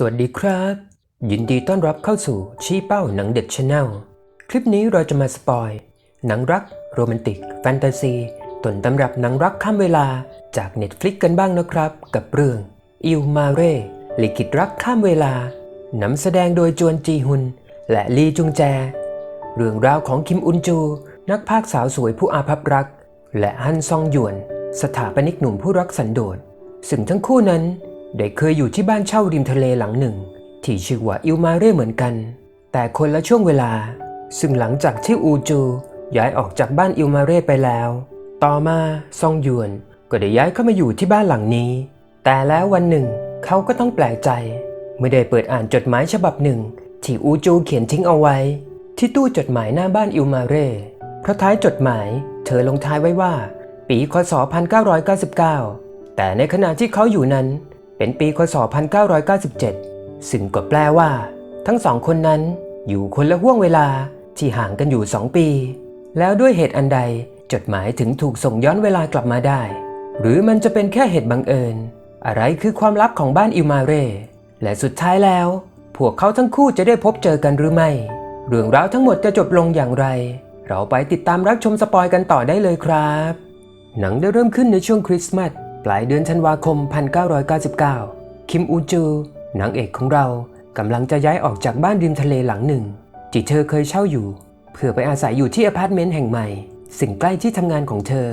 สวัสดีครับ ยินดีต้อนรับเข้าสู่ชี้เป้าหนังเด็ดชาแนลคลิปนี้เราจะมาสปอย หนังรัก โรแมนติก แฟนตาซีต้นตำรับหนังรักข้ามเวลาจาก Netflix กันบ้างนะครับ กับเรื่องอิลมาเร่ลิขิตรักข้ามเวลานำแสดงโดยจวนจีฮุน และลีจุงแจ เรื่องราวของคิมอุนจู นักพากสาวสวยผู้อาภัพรัก และฮันซองหยวน สถาปนิกหนุ่มผู้รักสันโดษซึ่งทั้งคู่นั้น ได้เคยอยู่ที่บ้านเช่าริมทะเลหลังหนึ่ง ที่ชื่อว่าอิลมาเร่เหมือนกัน แต่คนละช่วงเวลา ซึ่งหลังจากที่อูจูย้ายออกจากบ้านอิลมาเร่ไปแล้ว ต่อมาซองยวนก็ได้ย้ายเข้ามาอยู่ที่บ้านหลังนี้ แต่แล้ววันหนึ่งเขาก็ต้องแปลกใจเมื่อได้เปิดอ่านจดหมายฉบับหนึ่ง ที่อูจูเขียนทิ้งเอาไว้ ที่ตู้จดหมายหน้าบ้านอิลมาเร่เพราะท้ายจดหมาย เธอลงท้ายไว้ว่า ปีคศ 1999 แต่ในขณะที่เขาอยู่นั้น เป็นปีคศ 1997 ซึ่งก็แปลว่า ทั้งสองคนนั้นอยู่คนละห่วงเวลาที่ห่างกันอยู่2ปี แล้วด้วยเหตุอันใดจดหมายถึงถูกส่งย้อนเวลากลับมาได้ หรือมันจะเป็นแค่เหตุบังเอิญ อะไรคือความลับของบ้านอิลมาเร่และสุดท้ายแล้ว พวกเขาทั้งคู่จะได้พบเจอกันหรือไม่ เรื่องราวทั้งหมดจะจบลงอย่างไร เราไปติดตามรับชมสปอยกันต่อได้เลยครับ หนังได้เริ่มขึ้นในช่วงคริสต์มาส ปลายเดือนธันวาคม 1999 คิมอูจูนางเอกของเรากำลังจะย้ายออกจากบ้านริมทะเลหลังหนึ่งที่เธอเคยเช่าอยู่ เพื่อไปอาศัยอยู่ที่อพาร์ตเมนต์แห่งใหม่ สิ่งใกล้ที่ทำงานของเธอ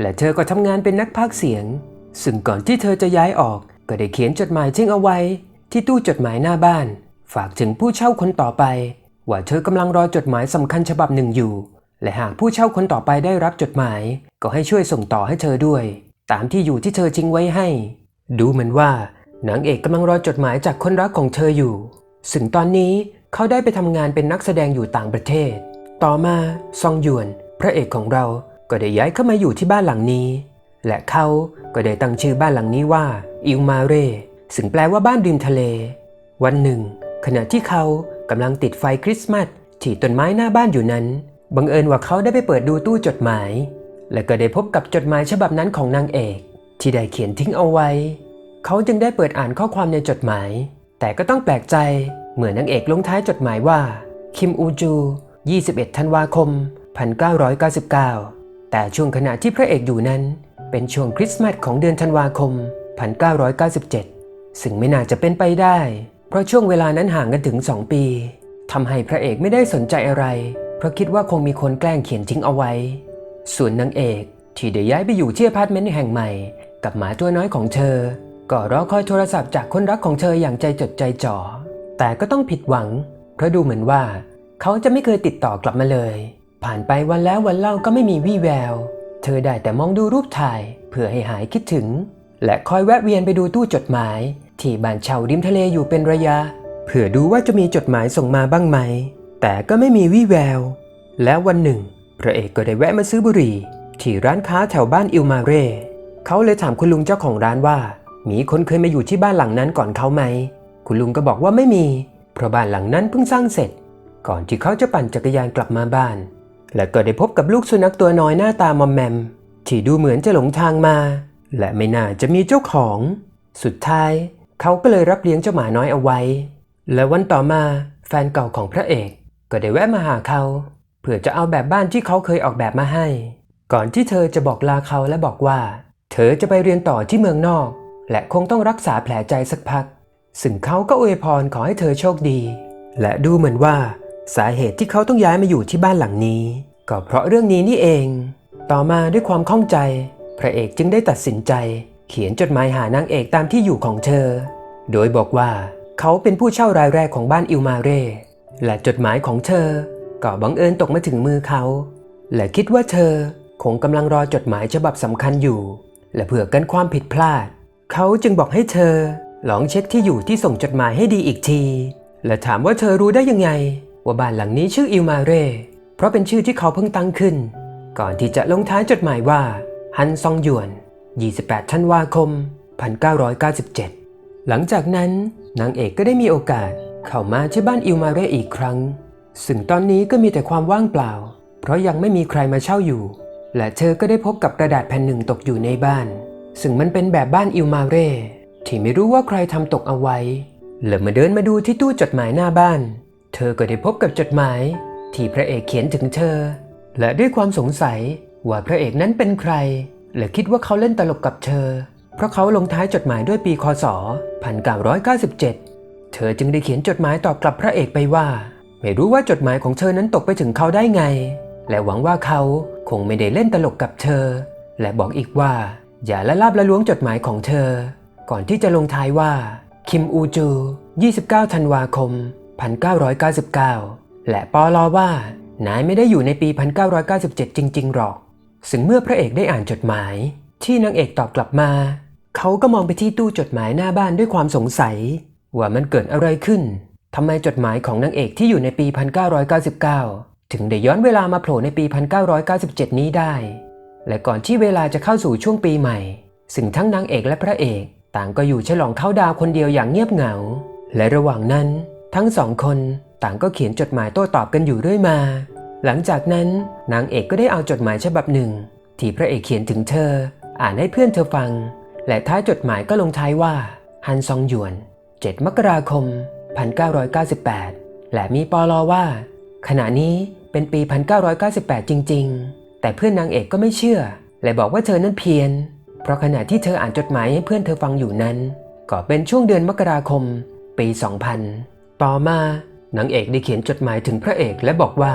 และเธอก็ทำงานเป็นนักพากย์เสียง ซึ่งก่อนที่เธอจะย้ายออกก็ได้เขียนจดหมายทิ้งเอาไว้ ที่ตู้จดหมายหน้าบ้าน ฝากถึงผู้เช่าคนต่อไป ว่าเธอกำลังรอจดหมายสำคัญฉบับหนึ่งอยู่ และหากผู้เช่าคนต่อไปได้รับจดหมาย ก็ให้ช่วยส่งต่อให้เธอด้วย ตามที่อยู่ที่เธอทิ้งไว้ให้ ดูเหมือนว่านางเอกกำลังรอจดหมายจากคนรักของเธออยู่ ซึ่งตอนนี้เขาได้ไปทำงานเป็นนักแสดงอยู่ต่างประเทศ ต่อมาซองหยวน พระเอกของเราก็ได้ย้ายเข้ามาอยู่ที่บ้านหลังนี้ และเขาก็ได้ตั้งชื่อบ้านหลังนี้ว่าอิลมาเร่ซึ่งแปลว่าบ้านริมทะเล วันหนึ่ง ขณะที่เขากำลังติดไฟคริสต์มาสที่ต้นไม้หน้าบ้านอยู่นั้น บังเอิญว่าเขาได้ไปเปิดดูตู้จดหมาย และก็ได้พบกับจดหมายฉบับนั้นของนางเอก ที่ได้เขียนทิ้งเอาไว้ เขาจึงได้เปิดอ่านข้อความในจดหมาย แต่ก็ต้องแปลกใจเมื่อนางเอกลงท้ายจดหมายว่า คิมอูจู 21 ธันวาคม 1999 แต่ช่วงขณะที่พระเอกอยู่นั้น เป็นช่วงคริสต์มาสของเดือนธันวาคม 1997 ซึ่งไม่น่าจะเป็นไปได้ เพราะช่วงเวลานั้นห่างกันถึง 2 ปีทำให้พระเอกไม่ได้สนใจอะไร เพราะคิดว่าคงมีคนแกล้งเขียนทิ้งเอาไว้ ส่วนนางเอกที่ได้ย้ายไปอยู่ที่อพาร์ตเมนต์แห่งใหม่ กับหมาตัวน้อยของเธอ ก็รอคอยโทรศัพท์จากคนรักของเธออย่างใจจดใจจ่อ แต่ก็ต้องผิดหวัง เพราะดูเหมือนว่า เขาจะไม่เคยติดต่อกลับมาเลย ผ่านไปวันแล้ววันเล่าก็ไม่มีวี่แวว เธอได้แต่มองดูรูปถ่าย เพื่อให้หายคิดถึง และคอยแวะเวียนไปดูตู้จดหมาย ที่บ้านเช่าริมทะเลอยู่เป็นระยะ เพื่อดูว่าจะมีจดหมายส่งมาบ้างไหม แต่ก็ไม่มีวี่แวว แล้ววันหนึ่ง พระเอกก็ได้แวะมาซื้อบุหรี่ ที่ร้านค้าแถวบ้านอิลมาเร่เขาเลยถามคุณลุงเจ้าของร้านว่า มีคนเคยมาอยู่ที่บ้านหลังนั้นก่อนเขาไหม คุณลุงก็บอกว่าไม่มี เพราะบ้านหลังนั้นเพิ่งสร้างเสร็จ ก่อนที่เขาจะปั่นจักรยานกลับมาบ้าน และก็ได้พบกับลูกสุนัขตัวน้อยหน้าตามอมแมม ที่ดูเหมือนจะหลงทางมา และไม่น่าจะมีเจ้าของ สุดท้ายเขาก็เลยรับเลี้ยงเจ้าหมาน้อยเอาไว้ และวันต่อมาแฟนเก่าของพระเอก ก็ได้แวะมาหาเขา เพื่อจะเอาแบบบ้านที่เขาเคยออกแบบมาให้ ก่อนที่เธอจะบอกลาเขาและบอกว่า เธอจะไปเรียนต่อที่เมืองนอก และคงต้องรักษาแผลใจสักพัก ซึ่งเขาก็อวยพรขอให้เธอโชคดี และดูเหมือนว่า สาเหตุที่เขาต้องย้ายมาอยู่ที่บ้านหลังนี้ ก็เพราะเรื่องนี้นี่เอง ต่อมาด้วยความข้องใจ พระเอกจึงได้ตัดสินใจ เขียนจดหมายหานางเอกตามที่อยู่ของเธอ โดยบอกว่าเขาเป็นผู้เช่ารายแรกของบ้านอิลมาเร่และจดหมายของเธอ ก็บังเอิญตกมาถึงมือเขา และคิดว่าเธอคงกำลังรอจดหมายฉบับสำคัญอยู่ และเผื่อกันความผิดพลาด เขาจึงบอกให้เธอลองเช็คที่อยู่ที่ส่งจดหมายให้ดีอีกที และถามว่าเธอรู้ได้ยังไง ว่าบ้านหลังนี้ชื่ออิลมาเร่เพราะเป็นชื่อที่เขาเพิ่งตั้งขึ้น ก่อนที่จะลงท้ายจดหมายว่าฮันซองหยวน 28 ธันวาคม 1997 หลังจากนั้นนางเอกก็ได้มีโอกาสเข้ามาที่บ้านอิลมาเร่อีกครั้ง ซึ่งตอนนี้ก็มีแต่ความว่างเปล่า เพราะยังไม่มีใครมาเช่าอยู่ และเธอก็ได้พบกับกระดาษแผ่นหนึ่งตกอยู่ในบ้าน ซึ่งมันเป็นแบบบ้านอิลมาเร่ที่ไม่รู้ว่าใครทำตกเอาไว้ และเมื่อเดินมาดูที่ตู้จดหมายหน้าบ้าน เธอก็ได้พบกับจดหมาย ที่พระเอกเขียนถึงเธอ และด้วยความสงสัยว่าพระเอกนั้นเป็นใคร และคิดว่าเขาเล่นตลกกับเธอ เพราะเขาลงท้ายจดหมายด้วยปีคศ 1997 เธอจึงได้เขียนจดหมายตอบกลับพระเอกไปว่า ไม่รู้ว่าจดหมายของเธอนั้นตกไปถึงเขาได้ไง และหวังว่าเขาคงไม่ได้เล่นตลกกับเธอ และบอกอีกว่า อย่าละลาบละล้วงจดหมายของเธอ ก่อนที่จะลงท้ายว่า คิมอูจู 29 ธันวาคม 1999 และปอลอว่านายไม่ได้อยู่ในปี 1997 จริง ๆ หรอก ซึ่งเมื่อพระเอกได้อ่านจดหมาย ที่นางเอกตอบกลับมา เขาก็มองไปที่ตู้จดหมายหน้าบ้านด้วยความสงสัย ว่ามันเกิดอะไรขึ้น ทำไมจดหมายของนางเอกที่อยู่ในปี 1999 ถึงได้ย้อนเวลามาโผล่ในปี 1997 นี้ได้ และก่อนที่เวลาจะเข้าสู่ช่วงปีใหม่ ซึ่งทั้งนางเอกและพระเอกต่างก็อยู่ฉลองเข้าดาวคนเดียวอย่างเงียบเหงา และระหว่างนั้น ทั้งสองคนต่างก็เขียนจดหมายโต้ตอบกันอยู่เรื่อยมา หลังจากนั้นนางเอกก็ได้เอาจดหมายฉบับหนึ่ง ที่พระเอกเขียนถึงเธอ อ่านให้เพื่อนเธอฟัง และท้ายจดหมายก็ลงท้ายว่าฮันซองหยวน 7 มกราคม 1998 และมีปอลอว่า ขณะนี้เป็นปี 1998 จริง ๆ แต่เพื่อนนางเอกก็ไม่เชื่อ และบอกว่าเธอนั้นเพี้ยน เพราะขณะที่เธออ่านจดหมายให้เพื่อนเธอฟังอยู่นั้น ก็เป็นช่วงเดือนมกราคม ปี 2000 ต่อมานางเอกได้เขียนจดหมายถึงพระเอกและบอกว่า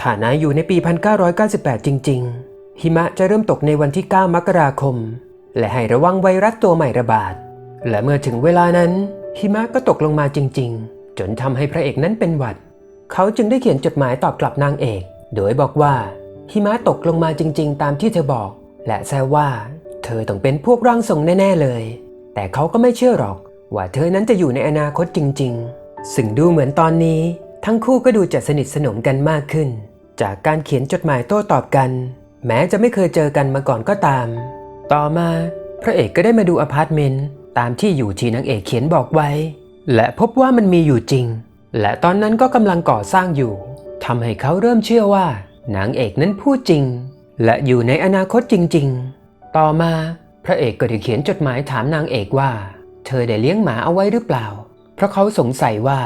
ถ้านายอยู่ในปี 1998 จริง ๆ หิมะจะเริ่มตกในวันที่ 9 มกราคม และให้ระวังไวรัสตัวใหม่ระบาด และเมื่อถึงเวลานั้น หิมะก็ตกลงมาจริง ๆ จนทำให้พระเอกนั้นเป็นหวัด เขาจึงได้เขียนจดหมายตอบกลับนางเอก โดยบอกว่า หิมะตกลงมาจริง ๆ ตามที่เธอบอก และแซวว่า เธอต้องเป็นพวกร่างทรงแน่ ๆ เลย แต่เขาก็ไม่เชื่อหรอก ว่าเธอนั้นจะอยู่ในอนาคตจริง ๆ ซึ่งดูเหมือนตอนนี้ ทั้งคู่ก็ดูจะสนิทสนมกันมากขึ้น จากการเขียนจดหมายโต้ตอบกัน แม้จะไม่เคยเจอกันมาก่อนก็ตาม ต่อมา พระเอกก็ได้มาดูอพาร์ตเมนต์ ตามที่อยู่ที่นางเอกเขียนบอกไว้ และพบว่ามันมีอยู่จริง และตอนนั้นก็กำลังก่อสร้างอยู่ทำให้เขาเริ่มเชื่อว่านางเอกนั้นพูดจริง และอยู่ในอนาคตจริง ๆ ต่อมาพระเอกก็ได้เขียนจดหมายถามนางเอกว่า เธอได้เลี้ยงหมาเอาไว้หรือเปล่า เพราะเขาสงสัยว่า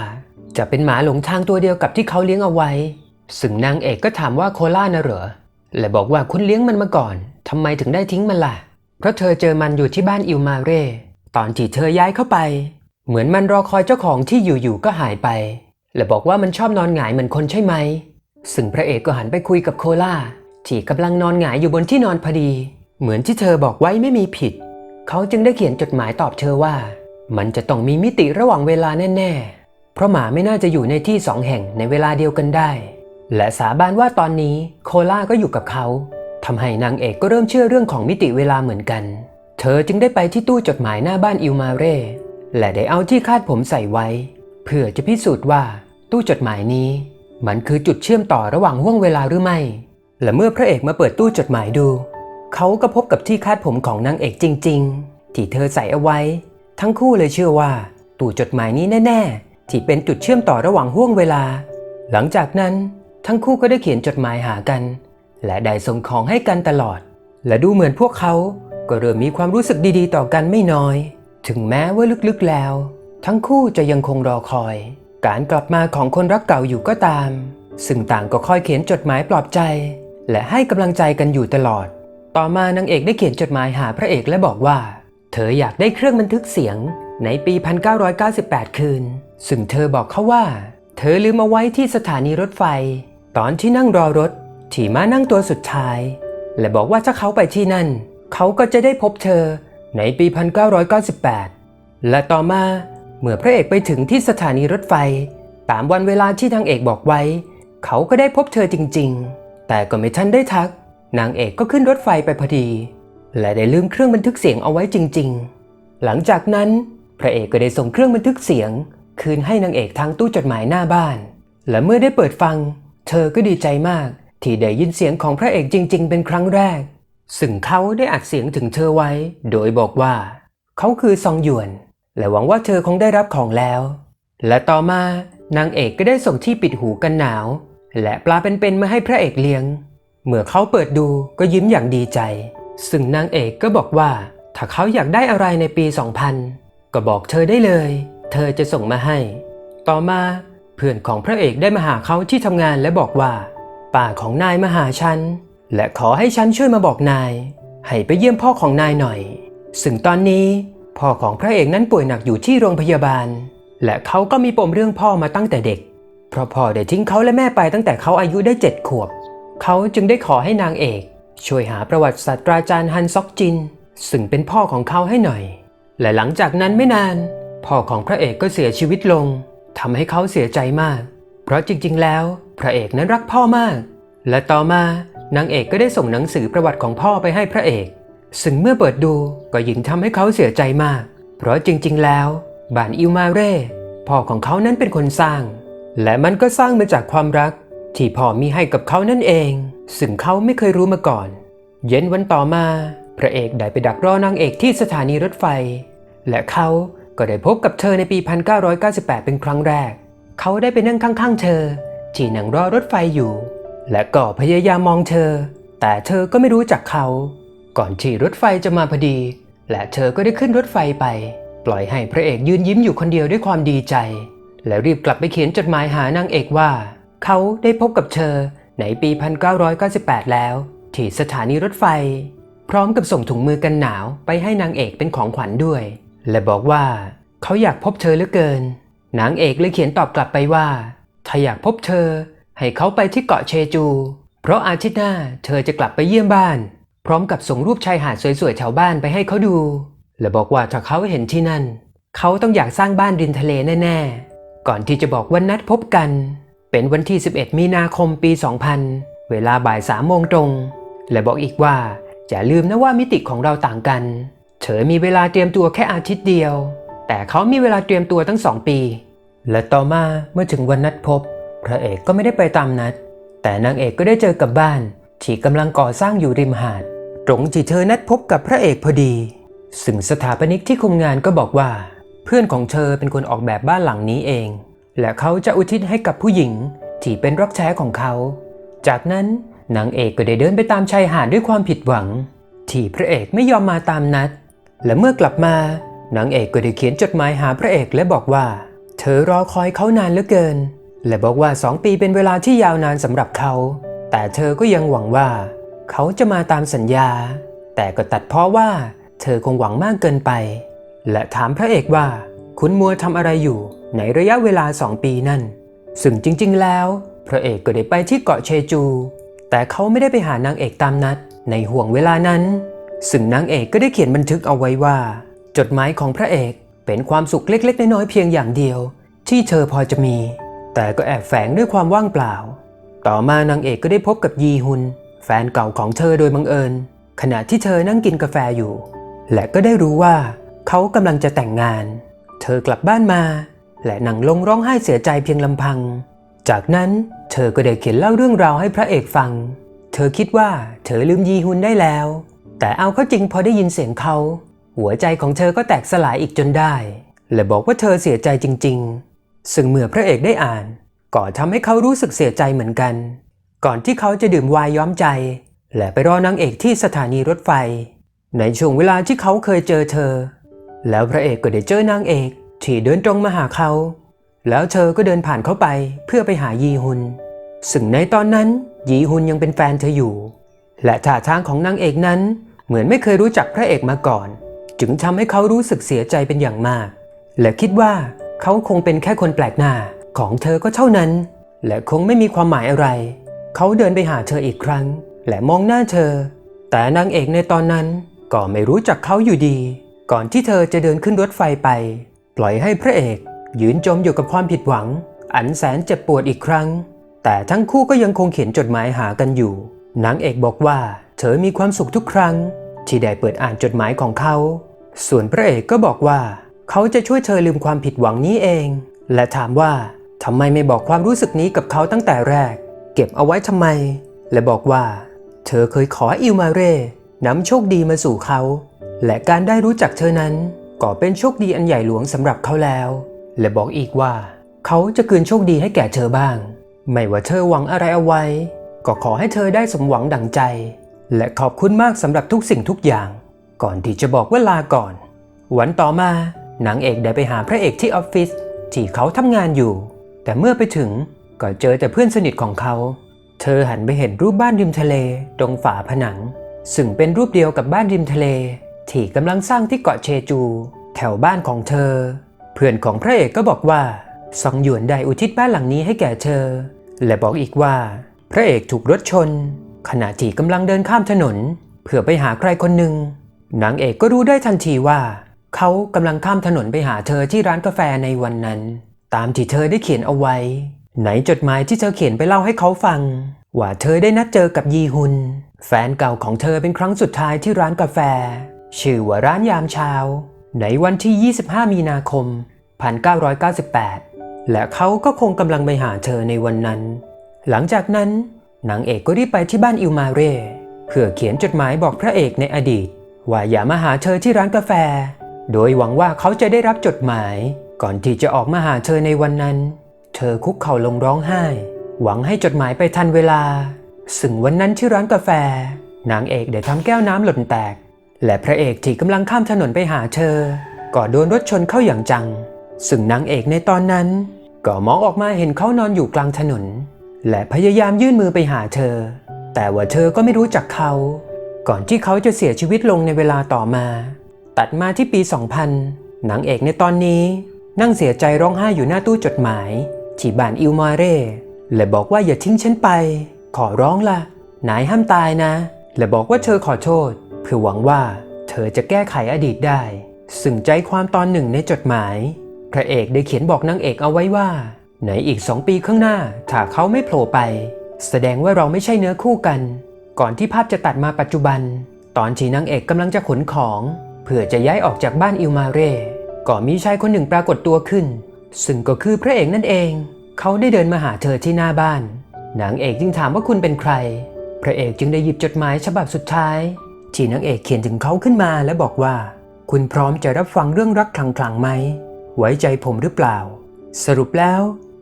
จะเป็นหมาหลงทางตัวเดียวกับที่เขาเลี้ยงเอาไว้ ซึ่งนางเอกก็ถามว่าโคล่านะเหรอและบอกว่าคุณเลี้ยงมันมาก่อนทำไมถึงได้ทิ้งมันล่ะ เพราะเธอเจอมันอยู่ที่บ้านอิลมาเร่ ตอนที่เธอย้ายเข้าไป เหมือนมันรอคอยเจ้าของที่อยู่ๆก็หายไป และบอกว่ามันชอบนอนหงายเหมือนคนใช่ไหม ซึ่งพระเอกก็หันไปคุยกับโคล่าที่กำลังนอนหงายอยู่บนที่นอนพอดี เหมือนที่เธอบอกไว้ไม่มีผิด เขาจึงได้เขียนจดหมายตอบเธอว่า มันจะต้องมีมิติระหว่างเวลาแน่ ๆ เพราะหมาไม่น่าจะอยู่ในที่สองแห่งในเวลาเดียวกันได้ และสาบานว่าตอนนี้โคล่าก็อยู่กับเขาทำให้นางเอกก็เริ่มเชื่อเรื่องของมิติเวลาเหมือนกัน เธอจึงได้ไปที่ตู้จดหมายหน้าบ้านอิลมาเร่และได้เอาที่คาดผมใส่ไว้ เพื่อจะพิสูจน์ว่าตู้จดหมายนี้ มันคือจุดเชื่อมต่อระหว่างห่วงเวลาหรือไม่ และเมื่อพระเอกมาเปิดตู้จดหมายดู เขาก็พบกับที่คาดผมของนางเอกจริง ๆ ที่เธอใส่เอาไว้ ทั้งคู่เลยเชื่อว่า ตู้จดหมายนี้แน่ ๆ ที่เป็นจุดเชื่อมต่อระหว่างห่วงเวลา หลังจากนั้นทั้งคู่ก็ได้เขียนจดหมายหากัน และได้ส่งของให้กันตลอด และดูเหมือนพวกเขา ก็เริ่มมีความรู้สึกดีๆ ต่อกันไม่น้อย ถึงแม้ว่าลึกๆแล้ว ทั้งคู่จะยังคงรอคอย การกลับมาของคนรักเก่าอยู่ก็ตาม ซึ่งต่างก็คอยเขียนจดหมายปลอบใจ และให้กำลังใจกันอยู่ตลอด ต่อมานางเอกได้เขียนจดหมายหาพระเอกและบอกว่า เธออยากได้เครื่องบันทึกเสียงในปี 1998 คืน ซึ่งเธอบอกเขาว่า เธอลืมเอาไว้ที่สถานีรถไฟ ตอนที่นั่งรอรถ ที่มานั่งตัวสุดท้าย และบอกว่าถ้าเขาไปที่นั่น เขาก็จะได้พบเธอในปี 1998 และต่อมาเมื่อพระเอกไปถึงที่สถานีรถไฟ ตามวันเวลาที่นางเอกบอกไว้ เขาก็ได้พบเธอจริง ๆ แต่ก็ไม่ทันได้ทัก นางเอกก็ขึ้นรถไฟไปพอดี และได้ลืมเครื่องบันทึกเสียงเอาไว้จริง ๆ หลังจากนั้น พระเอกก็ได้ส่งเครื่องบันทึกเสียง คืนให้นางเอกทางตู้จดหมายหน้าบ้าน และเมื่อได้เปิดฟัง เธอก็ดีใจมาก ที่ได้ยินเสียงของพระเอกจริง ๆ เป็นครั้งแรก ซึ่งเขาได้อัดเสียงถึงเธอไว้ โดยบอกว่า เขาคือซองหยวน และหวังว่าเธอคงได้รับของแล้ว และต่อมานางเอกก็ได้ส่งที่ปิดหูกันหนาว และปลาเป็นๆมาให้พระเอกเลี้ยง เมื่อเขาเปิดดูก็ยิ้มอย่างดีใจ ซึ่งนางเอกก็บอกว่า ถ้าเขาอยากได้อะไรในปี 2000 ก็บอกเธอได้เลย เธอจะส่งมาให้ ต่อมาเพื่อนของพระเอกได้มาหาเขาที่ทำงานและบอกว่าป้าของนายมาหาฉัน และขอให้ฉันช่วยมาบอกนาย ให้ไปเยี่ยมพ่อของนายหน่อย ซึ่งตอนนี้พ่อของพระเอกนั้นป่วยหนักอยู่ที่โรงพยาบาล และเขาก็มีปมเรื่องพ่อมาตั้งแต่เด็ก เพราะพ่อได้ทิ้งเขาและแม่ไปตั้งแต่เขาอายุได้เจ็ดขวบ เขาจึงได้ขอให้นางเอก ช่วยหาประวัติศาสตราจารย์ฮันซอกจิน ซึ่งเป็นพ่อของเขาให้หน่อย และหลังจากนั้นไม่นาน พ่อของพระเอกก็เสียชีวิตลงทำให้เขาเสียใจมาก เพราะจริงๆ แล้ว พระเอกนั้นรักพ่อมาก และต่อมา นางเอกก็ได้ส่งหนังสือประวัติของพ่อไปให้พระเอก ซึ่งเมื่อเปิดดูก็ยิ่งทำให้เขาเสียใจมาก เพราะจริง ๆ แล้วบ้านอิวมาเร่พ่อของเขานั้นเป็นคนสร้าง และมันก็สร้างมาจากความรัก ที่พ่อมีให้กับเขานั่นเอง ซึ่งเขาไม่เคยรู้มาก่อน เย็นวันต่อมา พระเอกได้ไปดักรอนางเอกที่สถานีรถไฟ และเขาก็ได้พบกับเธอในปี 1998 เป็นครั้งแรก เขาได้ไปนั่งข้างๆ เธอ ที่นั่งรอรถไฟอยู่ และก็พยายามมองเธอ แต่เธอก็ไม่รู้จักเขา ก่อนที่รถไฟจะมาพอดี และเธอก็ได้ขึ้นรถไฟไป ปล่อยให้พระเอกยืนยิ้มอยู่คนเดียวด้วยความดีใจ และรีบกลับไปเขียนจดหมายหานางเอกว่า เขาได้พบกับเธอในปี 1998 แล้ว ที่สถานีรถไฟ พร้อมกับส่งถุงมือกันหนาวไปให้นางเอกเป็นของขวัญด้วย และบอกว่า เขาอยากพบเธอเหลือเกินนางเอกเลยเขียนตอบกลับไปว่า ถ้าอยากพบเธอ ให้เขาไปที่เกาะเชจู เพราะอาทิตย์หน้าเธอจะกลับไปเยี่ยมบ้าน พร้อมกับส่งรูปชายหาดสวยๆแถวบ้านไปให้เขาดู และบอกว่าถ้าเขาเห็นที่นั่น เขาต้องอยากสร้างบ้านริมทะเลแน่ๆ ก่อนที่จะบอกวันนัดพบกัน เป็นวันที่ 11 มีนาคมปี 2000 เวลาบ่ายสามโมงตรง และบอกอีกว่าอย่าลืมนะว่ามิติของเราต่างกัน เธอมีเวลาเตรียมตัวแค่อาทิตย์เดียว แต่เขามีเวลาเตรียมตัวตั้งสองปี และต่อมาเมื่อถึงวันนัดพบ พระเอกก็ไม่ได้ไปตามนัด แต่นางเอกก็ได้เจอกับบ้าน ที่กำลังก่อสร้างอยู่ริมหาดตรงที่เธอนัดพบกับพระเอกพอดี ซึ่งสถาปนิกที่คุมงานก็บอกว่า เพื่อนของเธอเป็นคนออกแบบบ้านหลังนี้เอง และเขาจะอุทิศให้กับผู้หญิงที่เป็นรักแท้ของเขา จากนั้นนางเอกก็ได้เดินไปตามชายหาดด้วยความผิดหวัง ที่พระเอกไม่ยอมมาตามนัด และเมื่อกลับมานางเอกก็ได้เขียนจดหมายหาพระเอกและบอกว่า เธอรอคอยเขานานเหลือเกิน และบอกว่าสองปีเป็นเวลาที่ยาวนานสำหรับเขา แต่เธอก็ยังหวังว่า เขาจะมาตามสัญญา แต่ก็ตัดเพราะว่า เธอคงหวังมากเกินไป และถามพระเอกว่า คุณมัวทำอะไรอยู่ ในระยะเวลาสองปีนั่น ซึ่งจริง ๆ แล้ว พระเอกก็ได้ไปที่เกาะเชจู แต่เขาไม่ได้ไปหานางเอกตามนัด ในห่วงเวลานั้น ซึ่งนางเอกก็ได้เขียนบันทึกเอาไว้ว่า จดหมายของพระเอกเป็นความสุขเล็ก ๆ น้อยๆเพียงอย่างเดียว ที่เธอพอจะมี แต่ก็แอบแฝงด้วยความว่างเปล่า ต่อมานางเอกก็ได้พบกับยีฮุน แฟนเก่าของเธอโดยบังเอิญ ขณะที่เธอนั่งกินกาแฟอยู่ และก็ได้รู้ว่าเขากำลังจะแต่งงาน เธอกลับบ้านมา และนั่งลงร้องไห้เสียใจเพียงลำพัง จากนั้นเธอก็ได้เขียนเล่าเรื่องราวให้พระเอกฟัง เธอคิดว่าเธอลืมยีฮุนได้แล้ว แต่เอาเข้าจริงพอได้ยินเสียงเขา หัวใจของเธอก็แตกสลายอีกจนได้ และบอกว่าเธอเสียใจจริง ๆ ซึ่งเมื่อพระเอกได้อ่านก็ทำให้เขารู้สึกเสียใจเหมือนกัน ก่อนที่เขาจะดื่มวน์ย้อมใจ และไปรอนางเอกที่สถานีรถไฟ ในช่วงเวลาที่เขาเคยเจอเธอ แล้วพระเอกก็ได้เจอนางเอกที่เดินตรงมาหาเขา แล้วเธอก็เดินผ่านเข้าไปเพื่อไปหายีฮุน ซึ่งในตอนนั้นยีฮุนยังเป็นแฟนเธออยู่ และท่าทางของนางเอกนั้นเหมือนไม่เคยรู้จักพระเอกมาก่อน จึงทำให้เขารู้สึกเสียใจเป็นอย่างมาก และคิดว่า เขาคงเป็นแค่คนแปลกหน้าของเธอก็เท่านั้น และคงไม่มีความหมายอะไร เขาเดินไปหาเธออีกครั้ง และมองหน้าเธอ แต่นางเอกในตอนนั้นก็ไม่รู้จักเขาอยู่ดี ก่อนที่เธอจะเดินขึ้นรถไฟไป ปล่อยให้พระเอก ยืนจมอยู่กับความผิดหวัง อันแสนเจ็บปวดอีกครั้ง แต่ทั้งคู่ก็ยังคงเขียนจดหมายหากันอยู่นางเอกบอกว่า เธอมีความสุขทุกครั้ง ที่ได้เปิดอ่านจดหมายของเขา ส่วนพระเอกก็บอกว่า เขาจะช่วยเธอลืมความผิดหวังนี้เอง และถามว่าทำไมไม่บอกความรู้สึกนี้กับเขาตั้งแต่แรก เก็บเอาไว้ทำไม และบอกว่า เธอเคยขออิลมาเร่นำโชคดีมาสู่เขา และการได้รู้จักเธอนั้น ก็เป็นโชคดีอันใหญ่หลวงสำหรับเขาแล้ว และบอกอีกว่า เขาจะคืนโชคดีให้แก่เธอบ้าง ไม่ว่าเธอหวังอะไรเอาไว้ ก็ขอให้เธอได้สมหวังดังใจ และขอบคุณมากสำหรับทุกสิ่งทุกอย่าง ก่อนที่จะบอกว่าลาก่อน วันต่อมา นางเอกได้ไปหาพระเอกที่ออฟฟิศที่เขาทำงานอยู่ แต่เมื่อไปถึงก็เจอแต่เพื่อนสนิทของเขา เธอหันไปเห็นรูปบ้านริมทะเลตรงฝาผนัง ซึ่งเป็นรูปเดียวกับบ้านริมทะเล ที่กำลังสร้างที่เกาะเชจู แถวบ้านของเธอ เพื่อนของพระเอกก็บอกว่าซองหยวนได้อุทิศบ้านหลังนี้ให้แก่เธอ และบอกอีกว่า พระเอกถูกรถชน ขณะที่กำลังเดินข้ามถนน เพื่อไปหาใครคนหนึ่งนางเอกก็รู้ได้ทันทีว่า เขากำลังข้ามถนนไปหาเธอที่ร้านกาแฟในวันนั้น ตามที่เธอได้เขียนเอาไว้ ไหนจดหมายที่เธอเขียนไปเล่าให้เขาฟัง ว่าเธอได้นัดเจอกับยีฮุน แฟนเก่าของเธอเป็นครั้งสุดท้ายที่ร้านกาแฟ ชื่อว่าร้านยามเช้า ในวันที่ 25 มีนาคม 1998 และเขาก็คงกำลังไปหาเธอในวันนั้น หลังจากนั้นนางเอกก็รีบไปที่บ้านอิลมาเร่เพื่อเขียนจดหมายบอกพระเอกในอดีต ว่าอย่ามาหาเธอที่ร้านกาแฟ โดยหวังว่าเขาจะได้รับจดหมาย ก่อนที่จะออกมาหาเธอในวันนั้น เธอคุกเข่าลงร้องไห้ หวังให้จดหมายไปทันเวลา ซึ่งวันนั้นที่ร้านกาแฟ นางเอกได้ทำแก้วน้ำหล่นแตก และพระเอกที่กำลังข้ามถนนไปหาเธอ ก็โดนรถชนเข้าอย่างจัง ซึ่งนางเอกในตอนนั้น ก็มองออกมาเห็นเขานอนอยู่กลางถนน และพยายามยื่นมือไปหาเธอ แต่ว่าเธอก็ไม่รู้จักเขา ก่อนที่เขาจะเสียชีวิตลงในเวลาต่อมา ตัดมาที่ปี 2000นางเอกในตอนนี้ นั่งเสียใจร้องไห้อยู่หน้าตู้จดหมาย ที่บ้านอิลมาเร่และบอกว่าอย่าทิ้งฉันไป ขอร้องล่ะ นายห้ามตายนะ และบอกว่าเธอขอโทษ เพื่อหวังว่า เธอจะแก้ไขอดีตได้ ซึ่งใจความตอนหนึ่งในจดหมาย พระเอกได้เขียนบอกนางเอกเอาไว้ว่า ในอีกสองปีข้างหน้า ถ้าเขาไม่โผล่ไป แสดงว่าเราไม่ใช่เนื้อคู่กัน ก่อนที่ภาพจะตัดมาปัจจุบัน ตอนที่นางเอกกำลังจะขนของ เพื่อจะย้ายออกจากบ้านอิลมาเร่ก็มีชายคนหนึ่งปรากฏตัวขึ้น ซึ่งก็คือพระเอกนั่นเอง เขาได้เดินมาหาเธอที่หน้าบ้าน นางเอกจึงถามว่าคุณเป็นใคร พระเอกจึงได้หยิบจดหมายฉบับสุดท้าย ที่นางเอกเขียนถึงเขาขึ้นมาและบอกว่า คุณพร้อมจะรับฟังเรื่องรักคลังๆไหม ไว้ใจผมหรือเปล่า สรุปแล้ว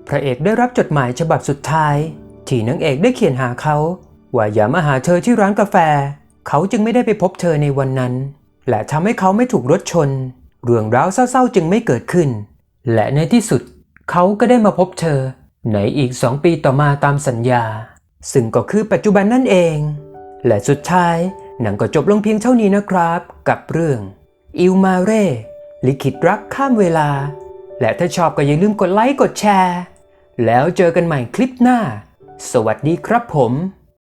พระเอกได้รับจดหมายฉบับสุดท้าย ที่นางเอกได้เขียนหาเขาว่าอย่ามาหาเธอที่ร้านกาแฟ เขาจึงไม่ได้ไปพบเธอในวันนั้น และทำให้เขาไม่ถูกรถชน เรื่องราวเศร้าๆจึงไม่เกิดขึ้น และในที่สุดเขาก็ได้มาพบเธอ ในอีกสองปีต่อมาตามสัญญา ซึ่งก็คือปัจจุบันนั่นเอง และสุดท้ายหนังก็จบลงเพียงเท่านี้นะครับ กับเรื่องอิลมาเร่ลิขิตรักข้ามเวลา และถ้าชอบก็อย่าลืมกดไลค์กดแชร์ แล้วเจอกันใหม่คลิปหน้า สวัสดีครับผม